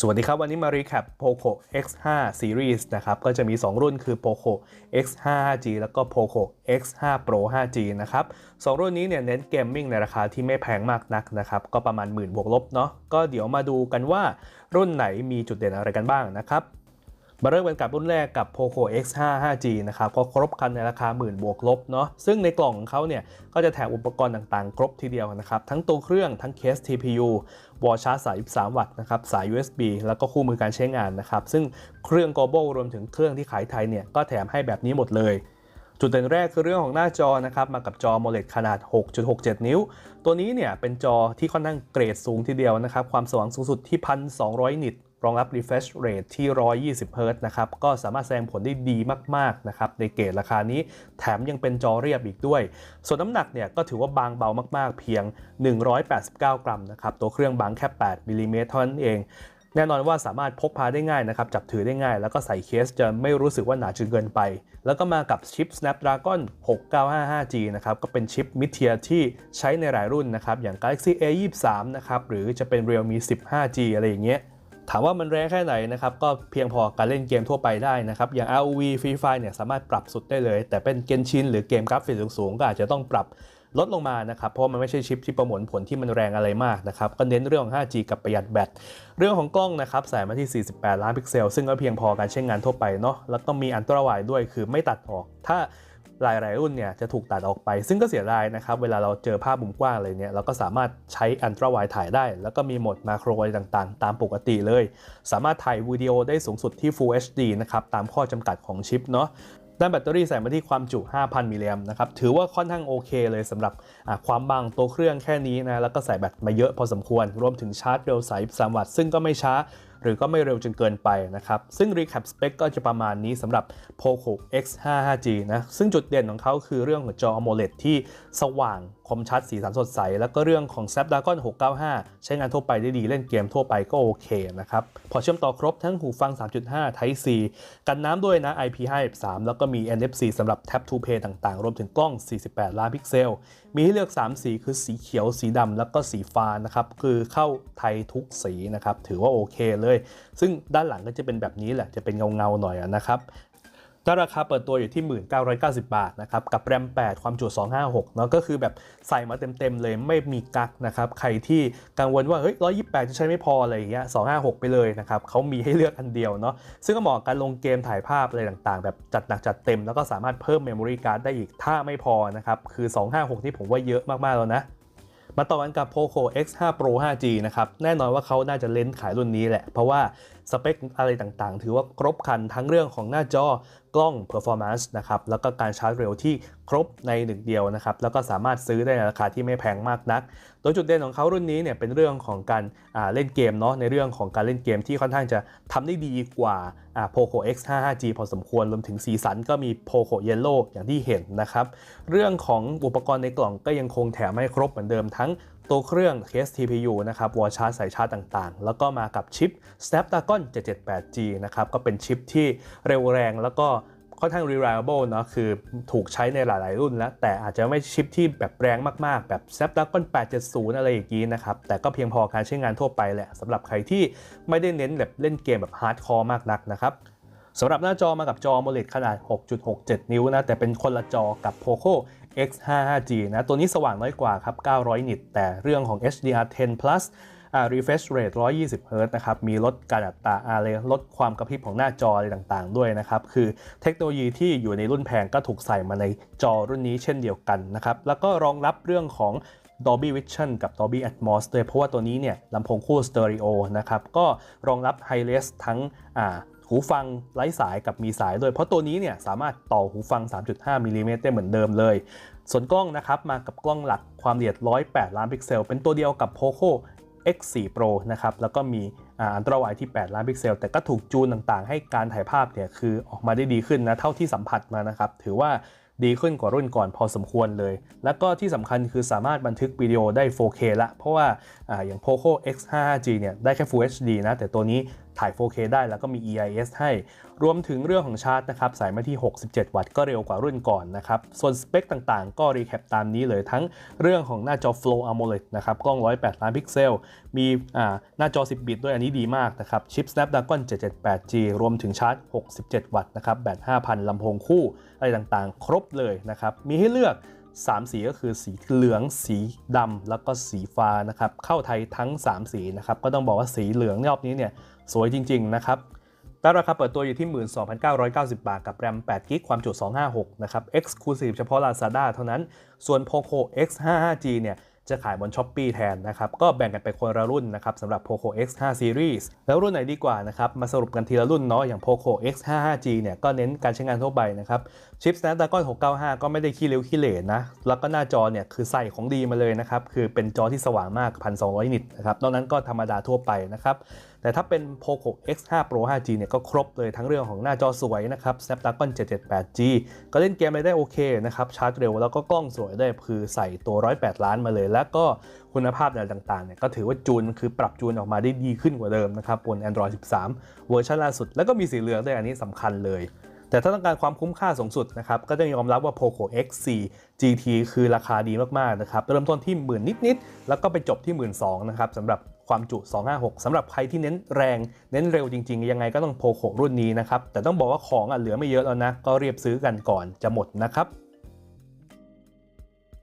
สวัสดีครับ วันนี้มารีแคป Poco X5 Series นะครับ ก็จะมี 2 รุ่นคือ Poco X5 5G แล้วก็ Poco X5 Pro 5G นะครับสองรุ่นนี้เนี่ยเน้นเกมมิ่งในราคาที่ไม่แพงมากนักนะครับ ก็ประมาณหมื่นบวกลบเนาะก็เดี๋ยวมาดูกันว่ารุ่นไหนมีจุดเด่นอะไรกันบ้างนะครับ มาเริ่มกันกับรุ่นแรกกับ Poco X5 5G นะครับก็ครบครันในราคาหมื่นบวกลบเนาะซึ่งในกล่องของเขาเนี่ยก็จะแถมอุปกรณ์ต่างๆ ครบทีเดียวนะครับ ทั้งตัวเครื่องทั้งเคส TPU วอลชาร์จสาย23วัตต์นะครับสาย USB แล้วก็คู่มือการใช้งานนะครับ ซึ่งเครื่อง Global รวมถึงเครื่องที่ขายไทยเนี่ยก็แถมให้แบบนี้หมดเลยจุดเด่นแรกคือเรื่องของหน้าจอนะครับมากับจอ AMOLED ขนาด 6.67 นิ้ว ตัวนี้เนี่ยเป็นจอที่ค่อนข้างเกรดสูงทีเดียวนะครับความสว่างสูงสุดที่ 1,200 นิต รองรับ refresh rate ที่ 120 Hz นะครับ ก็สามารถแสดงผลได้ดีมากๆนะครับ ในเกรดราคานี้ แถมยังเป็นจอเรียบอีกด้วย ส่วนน้ำหนักเนี่ยก็ถือว่าบางเบามากๆ เพียง 189 กรัมนะครับ ตัวเครื่องบางแค่ 8มิลลิเมตรเท่านั้นเอง แน่นอนว่าสามารถพกพาได้ง่ายนะครับ จับถือได้ง่าย แล้วก็ใส่เคสจะไม่รู้สึกว่าหนาจนเกินไป แล้วก็มากับชิป Snapdragon 6955G นะครับ ก็เป็นชิปมิดเทียที่ใช้ในหลายรุ่นนะครับ อย่าง Galaxy A23 นะครับ หรือจะเป็น Realme 15G อะไรอย่างเงี้ย ถามว่ามันแรงแค่ไหนนะครับก็เพียงพอการเล่นเกมทั่วไปได้นะครับอย่าง ROV Free Fire เนี่ยสามารถปรับสุดได้เลย แต่เป็นเกนชินหรือเกมกราฟิกสูงๆก็อาจจะต้องปรับลดลงมานะครับ เพราะมันไม่ใช่ชิปที่ประมวลผลที่มันแรงอะไรมากนะครับ ก็เน้นเรื่องของ 5G กับประหยัดแบต เรื่องของกล้องนะครับใส่มาที่ 48 ล้านพิกเซล ซึ่งก็เพียงพอการใช้งานทั่วไปเนาะ แล้วก็มีอันตราไวด้วยคือไม่ตัดออก ถ้า หลายๆรุ่นเนี่ยจะถูกตัดออกไป ซึ่งก็เสียดายนะครับ เวลาเราเจอภาพมุมกว้างอะไรเนี่ยเราก็สามารถใช้อันตราไวถ่ายได้ แล้วก็มีโหมดมาโครอะไรต่างๆ ตามปกติเลย สามารถถ่ายวิดีโอได้สูงสุดที่ Full HD นะครับ ตามข้อจำกัดของชิปเนาะด้านแบตเตอรี่ใส่มาที่ความจุ 5,000 มิลลิแอมป์นะครับ ถือว่าค่อนข้างโอเคเลยสำหรับความบางตัวเครื่องแค่นี้นะ แล้วก็ใส่แบตมาเยอะพอสมควร รวมถึงชาร์จเร็วสาย3วัตต์ซึ่งก็ไม่ช้า หรือก็ไม่เร็วจนเกินไปนะครับ ซึ่ง recap spec ก็จะประมาณนี้สำหรับ Poco X5 5G นะ ซึ่งจุดเด่นของเขาคือเรื่องของจอ AMOLED ที่สว่าง คมชัดสีสันสดใส แล้วก็เรื่องของ Snapdragon 695 ใช้งานทั่วไปได้ดีเล่นเกมทั่วไปก็โอเคนะครับ พอเชื่อมต่อครบทั้งหูฟัง 3.5 Type C กันน้ำด้วยนะ IP53 แล้วก็มี NFC สำหรับ Tap to Pay ต่างๆ รวมถึงกล้อง 48 ล้านพิกเซล มีให้เลือก 3 สีคือสีเขียวสีดำแล้วก็สีฟ้านะครับ คือเข้าไทยทุกสีนะครับ ถือว่าโอเคเลย ซึ่งด้านหลังก็จะเป็นแบบนี้แหละจะเป็นเงาๆหน่อยนะครับ ก็ราคาเปิดตัวอยู่ที่ 1990 บาทนะครับกับแรม 8 ความจุ 256 เนาะก็คือแบบใส่มาเต็มๆเลยไม่มีกักนะครับใครที่กังวลว่าเฮ้ย 128 จะใช้ไม่พออะไรอย่างเงี้ย 256 ไปเลยนะครับเขามีให้เลือกอันเดียวเนาะซึ่งก็เหมาะกับการลงเกมถ่ายภาพอะไรต่างๆ แบบจัดหนักจัดเต็ม แล้วก็สามารถเพิ่มเมมโมรี่การ์ดได้อีกถ้าไม่พอนะครับคือ 256 ที่ผมว่าเยอะมากๆแล้วนะมาต่อกันกับ Poco X5 Pro 5G นะครับ แน่นอนว่าเขาน่าจะเล่นขายรุ่นนี้แหละ เพราะว่าสเปคอะไรต่างๆ ถือว่าครบครันทั้งเรื่องของหน้าจอกล้อง performance นะครับแล้วก็การชาร์จเร็วที่ครบในหนึ่งเดียวนะครับแล้วก็สามารถซื้อได้ในราคาที่ไม่แพงมากนัก โดยจุดเด่นของเขารุ่นนี้เนี่ยเป็นเรื่องของการเล่นเกมเนาะในเรื่องของการเล่นเกมที่ค่อนข้างจะทำได้ดีกว่า Poco X5 5G พอสมควรรวมถึงสีสันก็มี Poco Yellow อย่างที่เห็นนะครับเรื่องของอุปกรณ์ในกล่องก็ยังคงแถมให้ครบเหมือนเดิมทั้ง ตัวเครื่องเคส TPU นะครับวอลชาร์จสายชาร์จต่างๆ แล้วก็มากับชิป Snapdragon 778G นะครับก็เป็นชิปที่เร็วแรงแล้วก็ค่อนข้าง reliable เนาะคือถูกใช้ในหลาย ๆ รุ่นแล้ว แต่อาจจะไม่ชิปที่แบบแรงมาก ๆ แบบ Snapdragon 870 อะไรอย่างนี้นะครับ แต่ก็เพียงพอการใช้งานทั่วไปแหละสำหรับใครที่ไม่ได้เน้นแบบเล่นเกมแบบฮาร์ดคอร์มากนักนะครับสำหรับหน้าจอมากับจอ AMOLED ขนาด 6.67 นิ้วนะ แต่เป็นคนละจอกับ Poco X55G นะตัวนี้สว่างน้อยกว่าครับ 900 นิต แต่เรื่องของ HDR10 plus อ่า refresh rate 120 Hz นะครับ มีลดการอัตราอะไรลดความกระพริบของหน้าจออะไรต่างๆ ด้วยนะครับ คือเทคโนโลยีที่อยู่ในรุ่นแพงก็ถูกใส่มาในจอรุ่นนี้เช่นเดียวกันนะครับ แล้วก็รองรับเรื่องของ Dolby Vision กับ Dolby Atmos ด้วยเพราะว่าตัวนี้เนี่ยลำโพงคู่สเตอริโอนะครับ ก็รองรับ Hi-Res ทั้งอ่า หูฟังไร้สายกับมีสายด้วย เพราะตัวนี้เนี่ยสามารถต่อหูฟัง 3.5มิลลิเมตรได้เหมือนเดิมเลย ส่วนกล้องนะครับมากับกล้องหลักความละเอียด 108 ล้านพิกเซล เป็นตัวเดียวกับ Poco X4 Pro นะครับ แล้วก็มีอันตราไวที่ 8 ล้านพิกเซล แต่ก็ถูกจูนต่างๆ ให้การถ่ายภาพเนี่ยคือออกมาได้ดีขึ้นนะ เท่าที่สัมผัสมานะครับ ถือว่า ดีขึ้นกว่ารุ่นก่อนพอสมควรเลย แล้วก็ที่สำคัญคือสามารถบันทึกวิดีโอได้ 4K ละ เพราะว่าออย่าง Poco X5G เนี่ยได้แค่ Full HD นะ แต่ตัวนี้ถ่าย 4K ได้แล้วก็มี EIS ให้ รวมถึงเรื่องของชาร์จนะครับใส่มาที่ 67 วัตต์ก็เร็วกว่ารุ่นก่อนนะครับ ส่วนสเปคต่างๆ ก็รีแคปตามนี้เลยทั้งเรื่องของหน้าจอ Flow AMOLED นะครับ กล้อง 108 ล้านพิกเซล มีหน้าจอ 10 บิตด้วยอันนี้ดีมากนะครับ ชิป Snapdragon 778G รวมถึงชาร์จ 67 วัตต์นะครับ แบต 5,000 ลำโพงคู่ อะไรต่างๆ ครบเลยนะครับ มีให้เลือก 3 สีก็คือสีเหลืองสีดำแล้วก็สีฟ้านะครับ เข้าไทยทั้ง 3 สีนะครับ ก็ต้องบอกว่าสีเหลืองรอบนี้เนี่ยสวยจริง ๆ นะครับแต่ราคาเปิดตัวอยู่ที่ 12,990 บาท กับแรม8 g b ความจุ 256 นะครับ Exclusive เฉพาะ Lazada เท่านั้น ส่วน Poco X55G เนี่ย จะขายบน s h อ p e e แทนนะครับก็แบ่งกันไปคนละรุ่นนะครับสำหรับ Poco X5 Series แล้วรุ่นไหนดีกว่านะครับมาสรุปกันทีละรุ่นเนาะอย่าง Poco X55G เนี่ยก็เน้นการใช้งานทั่วไปนะครับชิป Snapdragon 695 ก็ไม่ได้ขี้เร็วขี้เหร่นะแล้วก็หน้าจอเนี่ยคือใส่ของดีมาเลยนะครับคือเป็นจอที่สว่างมาก 1,200 นิตนะครับนอกนั้นก็ธรรมดาทั่วไปนะครับแต่ถ้าเป็น Poco X5 Pro 5G เนี่ยก็ครบเลยทั้งเรื่องของหน้าจอสวยนะครับ Snapdragon 778G ก็เล่นเกมได้โอเคนะครับ ชาร์จเร็วแล้วก็กล้องสวยได้คือใส่ตัว 108 ล้านมาเลย แล้วก็คุณภาพอะไรต่างๆเนี่ยก็ถือว่าจูนคือปรับจูนออกมาได้ดีขึ้นกว่าเดิมนะครับบน Android 13 เวอร์ชันล่าสุด แล้วก็มีสีเหลืองด้วยอันนี้สำคัญเลย แต่ถ้าต้องการความคุ้มค่าสูงสุดนะครับก็ต้องยอมรับว่า Poco X4 GT คือราคาดีมากๆนะครับเริ่มต้นที่หมื่นนิดๆแล้วก็ไปจบที่หมื่นสนะครับสำหรับความจุ 256สำหรับใครที่เน้นแรง เน้นเร็วจริง ๆ ยังไงก็ต้องโพโครุ่นนี้นะครับ แต่ต้องบอกว่าของอะเหลือไม่เยอะแล้วนะ ก็เรียบซื้อกันก่อนจะหมดนะครับ